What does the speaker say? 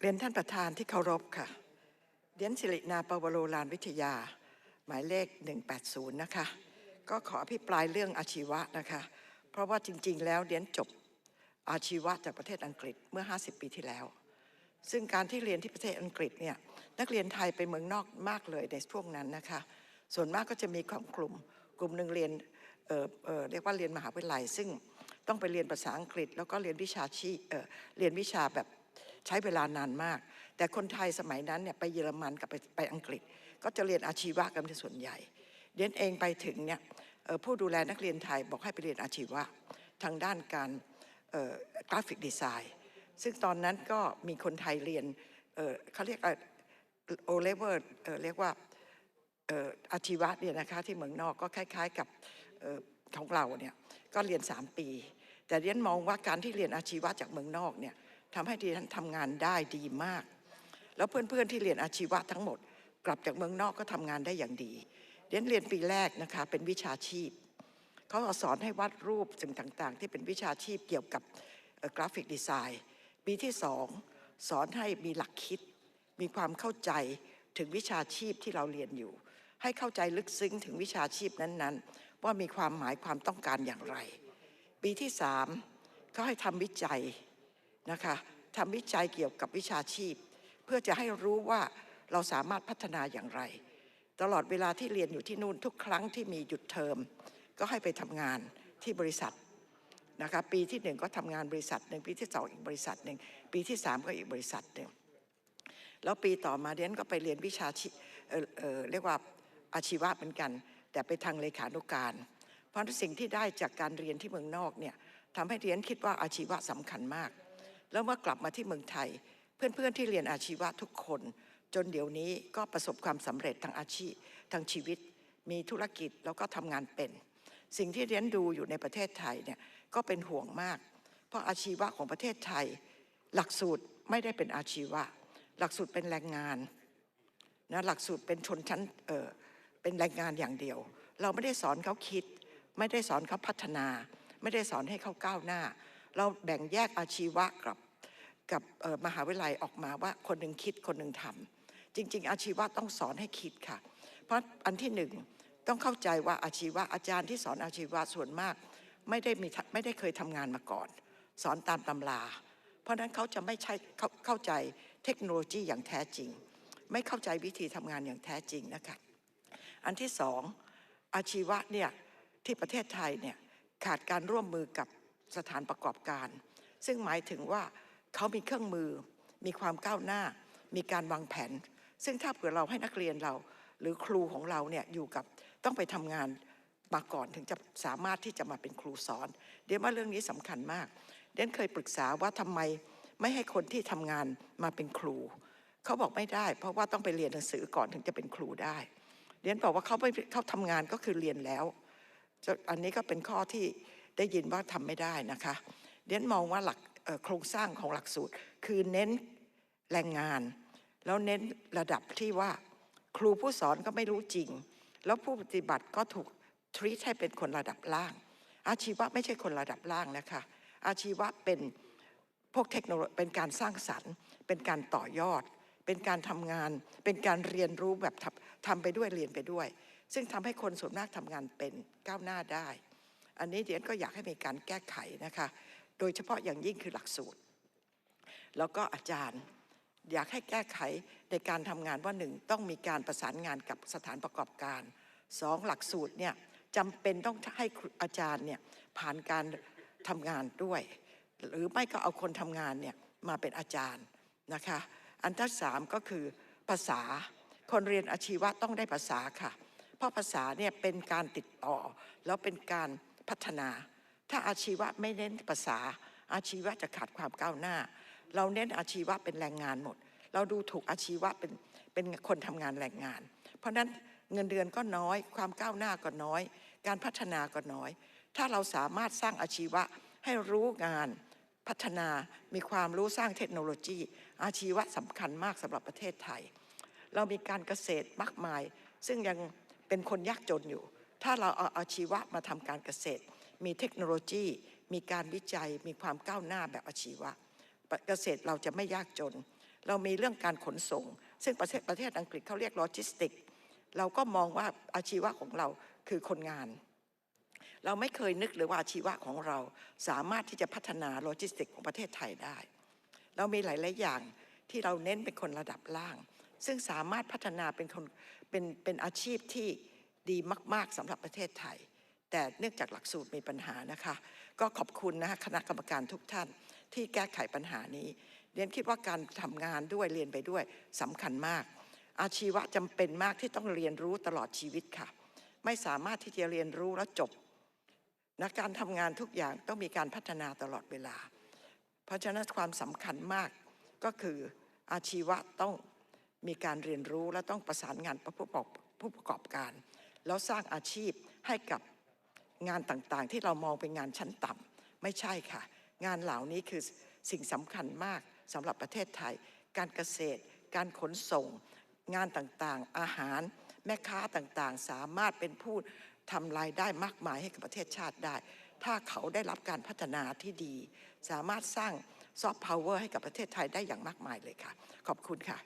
เรียนท่านประธานที่เคารพค่ะ เดียนสิรินาปวโรลานวิทยา หมายเลข 180 นะคะ ก็ขออภิปรายเรื่องอาชีวะนะคะ เพราะว่าจริงๆ แล้วเดียนจบอาชีวะจากประเทศอังกฤษเมื่อ 50 ปีที่แล้ว ซึ่งการที่เรียนที่ประเทศอังกฤษเนี่ยนักเรียนไทยไปเมืองนอกมากเลยในช่วงนั้นนะคะ ส่วนมากก็จะมีของกลุ่ม กลุ่มหนึ่งเรียนเเเรียกว่าเรียนมหาวิทยาลัย ซึ่งต้องไปเรียนภาษาอังกฤษ แล้วก็เรียนวิชาชีเเรียนวิชาแบบ ใช้เวลานานมาก แต่คนไทยสมัยนั้นเนี่ยไปเยอรมันกับไปไปอังกฤษ ก็จะเรียนอาชีวะกันเป็นส่วนใหญ่เรียนเองไปถึงเนี่ยผู้ดูแลนักเรียนไทยบอกให้ไปเรียนอาชีวะทางด้านการกราฟิกดีไซน์ ซึ่งตอนนั้นก็มีคนไทยเรียนเเขาเรียกโอเลเวอร์เรียกว่าอาชีวะเนี่ยนะคะที่เมืองนอกก็คล้าย ๆกับของเราเนี่ยก็เรียน 3 ปี แต่เรียนมองว่าการที่เรียนอาชีวะจากเมืองนอกเนี่ย ทำให้ดิฉันทำงานได้ดีมาก แล้วเพื่อนๆที่เรียนอาชีวะทั้งหมด กลับจากเมืองนอกก็ทำงานได้อย่างดีเรียนเรียนปีแรกนะคะเป็นวิชาชีพเขาสอนให้วาดรูปสิ่งต่างๆ ที่เป็นวิชาชีพเกี่ยวกับกราฟิกดีไซน์ปีที่สองสอนให้มีหลักคิด มีความเข้าใจถึงวิชาชีพที่เราเรียนอยู่ ให้เข้าใจลึกซึ้งถึงวิชาชีพนั้นๆ ว่ามีความหมายความต้องการอย่างไร ปีที่สามเขาให้ทำวิจัย นะคะทำวิจัยเกี่ยวกับวิชาชีพ เพื่อจะให้รู้ว่าเราสามารถพัฒนาอย่างไร ตลอดเวลาที่เรียนอยู่ที่นู่นทุกครั้งที่มีหยุดเทอม ก็ให้ไปทำงานที่บริษัทนะคะปีที่หนึ่งก็ทำงานบริษัทหนึ่งปีที่สองอีกบริษัทหนึ่งปีที่สามก็อีกบริษัทหนึ่งแล้วปีต่อมาเดนก็ไปเรียนวิชาชีเออเออเรียกว่าอาชีวะเหมือนกัน แต่ไปทางเลขานุการ เพราะสิ่งที่ได้จากการเรียนที่เมืองนอกเนี่ยทำให้เรียนคิดว่าอาชีวะสำคัญมาก แล้วเมื่อกลับมาที่เมืองไทย เพื่อนๆที่เรียนอาชีวะทุกคน จนเดี๋ยวนี้ก็ประสบความสำเร็จทางอาชีพทางชีวิต มีธุรกิจแล้วก็ทำงานเป็น สิ่งที่เรียนดูอยู่ในประเทศไทยเนี่ยก็เป็นห่วงมาก เพราะอาชีวะของประเทศไทย หลักสูตรไม่ได้เป็นอาชีวะ หลักสูตรเป็นแรงงานนะหลักสูตรเป็นชนชั้นเออเป็นแรงงานอย่างเดียว เราไม่ได้สอนเขาคิด ไม่ได้สอนเขาพัฒนา ไม่ได้สอนให้เขาก้าวหน้า เราแบ่งแยกอาชีวะกับ กับมหาวิทยาลัยออกมาว่าคนหนึ่งคิดคนหนึ่งทำจริง ๆ อาชีวะต้องสอนให้คิดค่ะ เพราะอันที่หนึ่งต้องเข้าใจว่าอาชีวะอาจารย์ที่สอนอาชีวะส่วนมากไม่ได้มีไม่ได้เคยทำงานมาก่อน สอนตามตำรา เพราะฉะนั้นเขาจะไม่ใช่เขาเข้าใจเทคโนโลยีอย่างแท้จริง ไม่เข้าใจวิธีทำงานอย่างแท้จริงนะคะอันที่สองอาชีวะเนี่ยที่ประเทศไทยเนี่ยขาดการร่วมมือกับสถานประกอบการ ซึ่งหมายถึงว่า เขามีเครื่องมือ มีความก้าวหน้า มีการวางแผน ซึ่งถ้าเผื่อเราให้นักเรียนเรา หรือครูของเราเนี่ยอยู่กับต้องไปทำงานมาก่อนถึงจะสามารถที่จะมาเป็นครูสอน เดี๋ยวว่าเรื่องนี้สำคัญมาก เดนเคยปรึกษาว่าทำไมไม่ให้คนที่ทำงานมาเป็นครู เขาบอกไม่ได้ เพราะว่าต้องไปเรียนหนังสือก่อนถึงจะเป็นครูได้เรียนบอกว่าเขาไม่เขาทำงานก็คือเรียนแล้วอันนี้ก็เป็นข้อที่ได้ยินว่าทำไม่ได้นะคะเรียนมองว่าหลัก โครงสร้างของหลักสูตร คือเน้นแรงงาน แล้วเน้นระดับที่ว่าครูผู้สอนก็ไม่รู้จริง แล้วผู้ปฏิบัติก็ถูกทรีตให้เป็นคนระดับล่าง อาชีวะไม่ใช่คนระดับล่างนะคะ อาชีวะเป็นพวกเทคโนโลยีเป็นการสร้างสรรค์ เป็นการต่อยอด เป็นการทำงาน เป็นการเรียนรู้แบบทำทำไปด้วยเรียนไปด้วย ซึ่งทำให้คนส่วนมากทำงานเป็นก้าวหน้าได้ อันนี้เดียนก็อยากให้มีการแก้ไขนะคะ โดยเฉพาะอย่างยิ่งคือหลักสูตร แล้วก็อาจารย์อยากให้แก้ไขในการทำงานว่าหนึ่งต้องมีการประสานงานกับสถานประกอบการสองหลักสูตรเนี่ยจำเป็นต้องให้อาจารย์เนี่ยผ่านการทำงานด้วย หรือไม่ก็เอาคนทำงานเนี่ยมาเป็นอาจารย์นะคะอันที่สามก็คือภาษาคนเรียนอาชีวะต้องได้ภาษาค่ะ เพราะภาษาเนี่ยเป็นการติดต่อ แล้วเป็นการพัฒนา ถ้าอาชีวะไม่เน้นภาษา อาชีวะจะขาดความก้าวหน้า เราเน้นอาชีวะเป็นแรงงานหมด เราดูถูกอาชีวะเป็นเป็นคนทำงานแรงงาน เพราะฉะนั้นเงินเดือนก็น้อย ความก้าวหน้าก็น้อย การพัฒนาก็น้อย ถ้าเราสามารถสร้างอาชีวะให้รู้งานพัฒนามีความรู้สร้างเทคโนโลยี อาชีวะสำคัญมากสำหรับประเทศไทย เรามีการเกษตรมากมาย ซึ่งยังเป็นคนยากจนอยู่ ถ้าเราเอาอาชีวะมาทำการเกษตร มีเทคโนโลยี มีการวิจัย มีความก้าวหน้าแบบอาชีวะ เกษตรเราจะไม่ยากจน เรามีเรื่องการขนส่ง ซึ่งประเทศประเทศอังกฤษเขาเรียกโลจิสติก เราก็มองว่าอาชีวะของเราคือคนงาน เราไม่เคยนึกเลยว่าอาชีวะของเราสามารถที่จะพัฒนาโลจิสติกของประเทศไทยได้ เรามีหลาย ๆ อย่างที่เราเน้นเป็นคนระดับล่าง ซึ่งสามารถพัฒนาเป็นคนเป็นเป็นอาชีพที่ดีมาก ๆสำหรับประเทศไทย แต่เนื่องจากหลักสูตรมีปัญหานะคะ ก็ขอบคุณนะคะคณะกรรมการทุกท่านที่แก้ไขปัญหานี้เรียนคิดว่าการทำงานด้วยเรียนไปด้วยสำคัญมาก อาชีวะจำเป็นมากที่ต้องเรียนรู้ตลอดชีวิตค่ะ ไม่สามารถที่จะเรียนรู้แล้วจบนะการทำงานทุกอย่างต้องมีการพัฒนาตลอดเวลา เพราะฉะนั้นความสำคัญมากก็คืออาชีวะต้องมีการเรียนรู้และต้องประสานงานผู้ประกอบผู้ประกอบการ แล้วสร้างอาชีพให้กับ งานต่างๆ ที่เรามองเป็นงานชั้นต่ำไม่ใช่ค่ะ งานเหล่านี้คือสิ่งสำคัญมากสำหรับประเทศไทย การเกษตร การขนส่ง งานต่างๆ อาหาร แม่ค้าต่างๆ สามารถเป็นผู้ทำรายได้มากมายให้กับประเทศชาติได้ ถ้าเขาได้รับการพัฒนาที่ดี สามารถสร้างซอฟต์พาวเวอร์ให้กับประเทศไทยได้อย่างมากมายเลยค่ะ ขอบคุณค่ะ